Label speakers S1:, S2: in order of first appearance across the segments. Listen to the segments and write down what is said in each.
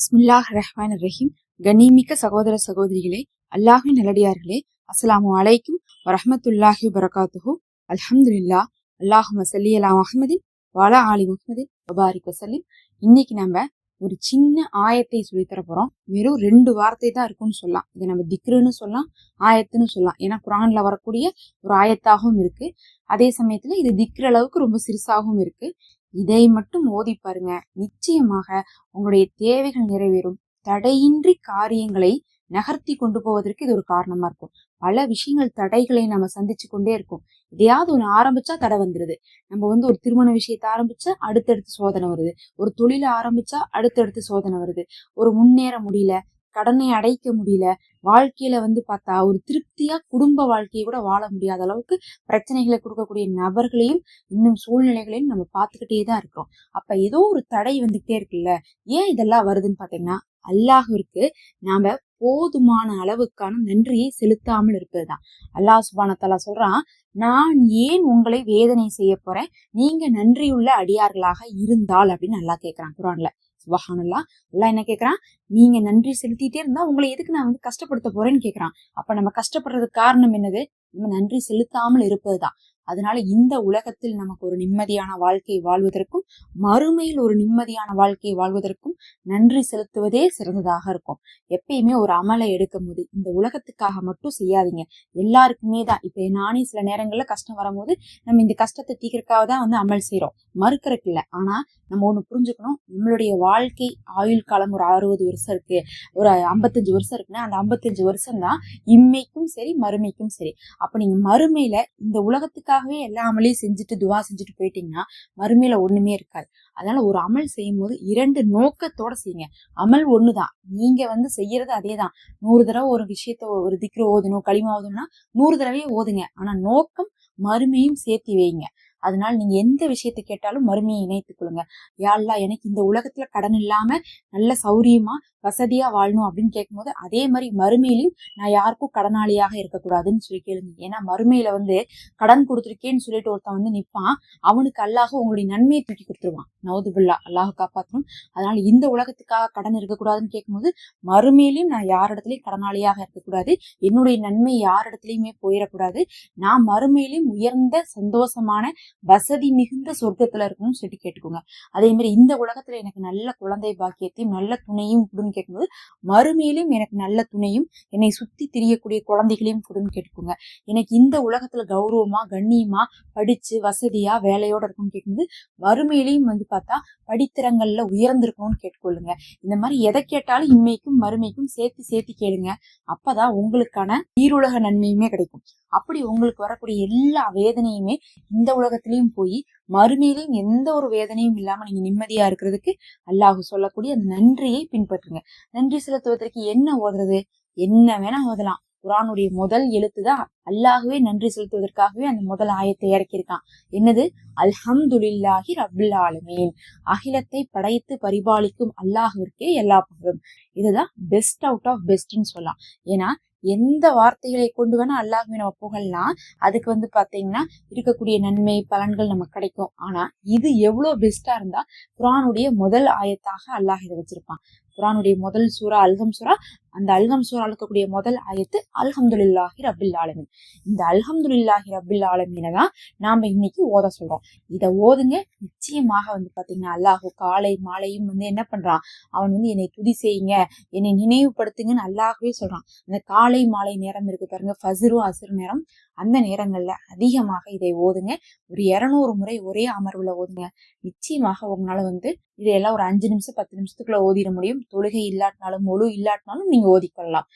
S1: பிஸ்மில்லாஹ் ரஹ்மான் ரஹீம் கனிமிக்க சகோதர சகோதரிகளே அல்லாஹின் நல்லடியார்களே அஸ்ஸலாமு அலைக்கும் வரஹமத்துல்லாஹி வரகாத்துஹூ அல்ஹம்துலில்லா அல்லாஹு மசல்லி அலா அஹமதின் வாலா ஆலி முஹமதின் வபாரிக் வசல்லிம் இன்னைக்கு நம்ம ஒரு சின்ன ஆயத்தை சொல்லித்தர போறோம். வெறும் ரெண்டு வார்த்தை தான் இருக்கும்னு சொல்லலாம். இதை நம்ம திக்ருன்னு சொல்லலாம் ஆயத்துன்னு சொல்லலாம். ஏன்னா குரான்ல வரக்கூடிய ஒரு ஆயத்தாகவும் இருக்கு. அதே சமயத்துல இது திக்ர அளவுக்கு ரொம்ப சிறுசாகவும் இருக்கு. இதை மட்டும் ஓதி பாருங்க. நிச்சயமாக உங்களுடைய தேவைகள் நிறைவேறும். தடையின்றி காரியங்களை நகர்த்தி கொண்டு போவதற்கு இது ஒரு காரணமா இருக்கும். பல விஷயங்கள் தடைகளை நம்ம சந்திச்சு கொண்டே இருக்கோம். எதையாவது ஒன்று ஆரம்பிச்சா தடை வந்துடுது நம்ம வந்து ஒரு திருமண விஷயத்த ஆரம்பிச்சா அடுத்தடுத்து சோதனை வருது. ஒரு தொழில ஆரம்பிச்சா அடுத்தடுத்து சோதனை வருது. ஒரு முன்னேற முடியல கடனை அடைக்க முடியல. வாழ்க்கையில வந்து பார்த்தா ஒரு திருப்தியா குடும்ப வாழ்க்கையை கூட வாழ முடியாத அளவுக்கு பிரச்சனைகளை கொடுக்கக்கூடிய நபர்களையும் இன்னும் சூழ்நிலைகளையும் நம்ம பார்த்துக்கிட்டே தான் இருக்கிறோம். அப்ப ஏதோ ஒரு தடை வந்துகிட்டே இருக்குல்ல? ஏன் இதெல்லாம் வருதுன்னு பாத்தீங்கன்னா அல்லாஹிற்கு நாம போதுமான அளவுக்கான நன்றியை செலுத்தாமல் இருப்பதுதான். அல்லாஹ் சுபானத்தாலா சொல்றான் நான் ஏன் உங்களை வேதனை செய்ய போறேன்? நீங்க நன்றியுள்ள அடியார்களாக இருந்தால் அப்படின்னு நல்லா கேட்கிறான் குரான்ல. சுபஹானல்லா. எல்லாம் என்ன கேட்கறான் நீங்க நன்றி செலுத்திட்டே இருந்தா உங்களை எதுக்கு நான் வந்து கஷ்டப்படுத்த போறேன்னு கேட்கறான் அப்ப நம்ம கஷ்டப்படுறதுக்கு காரணம் என்னது? நம்ம நன்றி செலுத்தாமல் இருப்பதுதான். அதனால இந்த உலகத்தில் நமக்கு ஒரு நிம்மதியான வாழ்க்கை வாழ்வதற்கும் மறுமையில் ஒரு நிம்மதியான வாழ்க்கை வாழ்வதற்கும் நன்றி செலுத்துவதே சிறந்ததாக இருக்கும். எப்பயுமே ஒரு அமலை எடுக்கும் போது இந்த உலகத்துக்காக மட்டும் செய்யாதீங்க. எல்லாருக்குமே தான். இப்ப நானே சில நேரங்கள்ல கஷ்டம் வரும்போது நம்ம இந்த கஷ்டத்தை தீக்கிறக்காக தான் வந்து அமல் செய்யறோம் மறுக்கிறதுக்கு இல்லை. ஆனா நம்ம ஒண்ணு புரிஞ்சுக்கணும். நம்மளுடைய வாழ்க்கை ஆயுள் காலம் ஒரு அறுபது வருஷம் இருக்கு. ஒரு ஐம்பத்தஞ்சு வருஷம் இருக்குன்னா அந்த ஐம்பத்தஞ்சு வருஷம் தான் இம்மைக்கும் சரி மறுமைக்கும் சரி. அப்ப நீங்க மறுமையில இந்த உலகத்துக்கு அதுக்காகவே எல்லா அமலையும் செஞ்சுட்டு துவா செஞ்சுட்டு போயிட்டீங்கன்னா மறுமையில ஒண்ணுமே இருக்காது. அதனால ஒரு அமல் செய்யும் போது இரண்டு நோக்கத்தோட செய்யுங்க. அமல் ஒண்ணுதான். நீங்க வந்து செய்யறது அதே தான் நூறு தடவை ஒரு விஷயத்த ஒரு திக்ர ஓதணும் களிமா ஓதணும்னா நூறு தடவையே ஓதுங்க. ஆனா நோக்கம் மறுமையும் சேர்த்தி வைங்க. அதனால நீங்க எந்த விஷயத்தை கேட்டாலும் மறுமையை இணைத்துக் கொள்ளுங்க. யாழ்லா எனக்கு இந்த உலகத்துல கடன் இல்லாம நல்ல சௌரியமா வசதியா வாழணும் அப்படின்னு கேட்கும்போது அதே மாதிரி மறுமையிலையும் நான் யாருக்கும் கடனாளியாக இருக்கக்கூடாதுன்னு சொல்லி கேளுங்க. ஏன்னா மறுமையில வந்து கடன் கொடுத்துருக்கேன்னு சொல்லிட்டு ஒருத்தன் வந்து நிற்பான் அவனுக்கு அல்லாஹ் உங்களுடைய நன்மையை தூக்கி கொடுத்துருவான். நவதுபுல்லா அல்லாஹ் காப்பாற்றணும் அதனால இந்த உலகத்துக்காக கடன் இருக்கக்கூடாதுன்னு கேட்கும்போது மறுமையிலையும் நான் யார் இடத்துலயும் கடனாளியாக இருக்கக்கூடாது. என்னுடைய நன்மை யார் இடத்துலயுமே போயிடக்கூடாது. நான் மறுமையிலையும் உயர்ந்த சந்தோஷமான வசதி மிகுந்த சொர்க்கத்துல இருக்கணும்னு சொல்லிட்டு கேட்டுக்கோங்க. அதே மாதிரி இந்த உலகத்துல எனக்கு நல்ல குழந்தை பாக்கியத்தையும் நல்ல துணையும் கொடுன்னு கேட்கும்போது மறுமையிலும் எனக்கு நல்ல துணையும் என்னை சுத்தி திரியக்கூடிய குழந்தைகளையும் கொடுன்னு கேட்டுக்கோங்க. எனக்கு இந்த உலகத்துல கௌரவமா கண்ணியமா படிச்சு வசதியா வேலையோட இருக்கும்னு கேட்கும்போது மறுமையிலையும் வந்து பார்த்தா படித்திறங்கள்ல உயர்ந்திருக்கணும்னு கேட்டுக்கொள்ளுங்க. இந்த மாதிரி எதை கேட்டாலும் இம்மைக்கும் மறுமைக்கும் சேர்த்து சேர்த்து கேளுங்க. அப்பதான் உங்களுக்கான ஈருலக நன்மையுமே கிடைக்கும். அப்படி உங்களுக்கு வரக்கூடிய எல்லா வேதனையுமே இந்த உலகத்திலையும் போய் மறுமையிலையும் எந்த ஒரு வேதனையும் இல்லாம நீங்க நிம்மதியா இருக்கிறதுக்கு அல்லாஹு சொல்லக்கூடிய அந்த நன்றியை பின்பற்றுங்க. நன்றி செலுத்துவதற்கு என்ன ஓதுறது? என்ன வேணா ஓதலாம். குரானுடைய முதல் எழுத்து தான் அல்லாஹுவே நன்றி செலுத்துவதற்காகவே அந்த முதல் ஆயத்தை இறக்கியிருக்கான். என்னது? அல்ஹம்துலில்லாஹி ரபுல் ஆலமீன். அகிலத்தை படைத்து பரிபாலிக்கும் அல்லாஹுவிற்கே எல்லா புகழும். இதுதான் பெஸ்ட் அவுட் ஆஃப் பெஸ்ட்ன்னு சொல்லலாம். ஏன்னா எந்த வார்த்தைகளை கொண்டு வேணா அல்லாஹுமே நம்ம புகழலாம். அதுக்கு வந்து பாத்தீங்கன்னா இருக்கக்கூடிய நன்மை பலன்கள் நமக்கு கிடைக்கும். ஆனா இது எவ்வளவு பெஸ்டா இருந்தா குரானுடைய முதல் ஆயத்தாக அல்லாஹ் இதை வச்சிருப்பான். குரானுடைய முதல் சூறா அல்கம் சூரா அந்த அல்கம் சூறா இருக்கக்கூடிய முதல் ஆயத்து அல்ஹம்துல்லாஹி ரபில் ஆலமின். இந்த அல்ஹம்துல்லாஹி ரபில் ஆலமீனை தான் நாம இன்னைக்கு ஓத சொல்றோம். இதை ஓதுங்க நிச்சயமாக வந்து பாத்தீங்கன்னா அல்லாஹு காலை மாலையும் வந்து என்ன பண்றான்? அவன் வந்து என்னை துதி செய்யுங்க என்னை நினைவுபடுத்துங்கன்னு அல்லாஹவே சொல்றான். அந்த காலை மாலை நேரம் இருக்கு பாருங்க ஃபசுரு அசுரு நேரம். அந்த நேரங்கள்ல அதிகமாக இதை ஓதுங்க. ஒரு இரநூறு முறை ஒரே அமர்வுல ஓதுங்க. நிச்சயமாக உங்களால வந்து இதையெல்லாம் ஒரு அஞ்சு நிமிஷம் பத்து நிமிஷத்துக்குள்ள ஓதிட முடியும். தொழுகை இல்லாட்டினாலும் முழு இல்லாட்டினாலும் நீங்க ஓதிக்கொள்ளலாம்.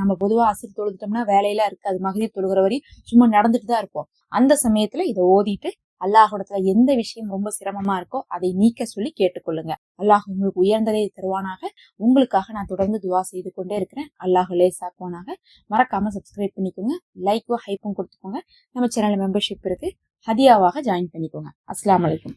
S1: நம்ம பொதுவாக அசர் தொழுதுட்டோம்னா வேலையெல்லாம் இருக்காது. மகளிர் தொழுகிற வரை சும்மா நடந்துட்டு தான் இருப்போம். அந்த சமயத்துல இதை ஓதிட்டு அல்லாஹோடத்துல எந்த விஷயம் ரொம்ப சிரமமா இருக்கோ அதை நீக்க சொல்லி கேட்டுக்கொள்ளுங்க. அல்லாஹ் உங்களுக்கு உயர்ந்ததை தருவானாக. உங்களுக்காக நான் தொடர்ந்து துவா செய்து கொண்டே இருக்கிறேன். அல்லாஹ் லேசாக்குவானாக மறக்காம சப்ஸ்கிரைப் பண்ணிக்கோங்க. லைக்கும் ஹைப்பும் கொடுத்துக்கோங்க. நம்ம சேனல் மெம்பர்ஷிப் இருக்கு. ஹதியாவாக ஜாயின் பண்ணிக்கோங்க. அஸ்லாம் வலைக்கும்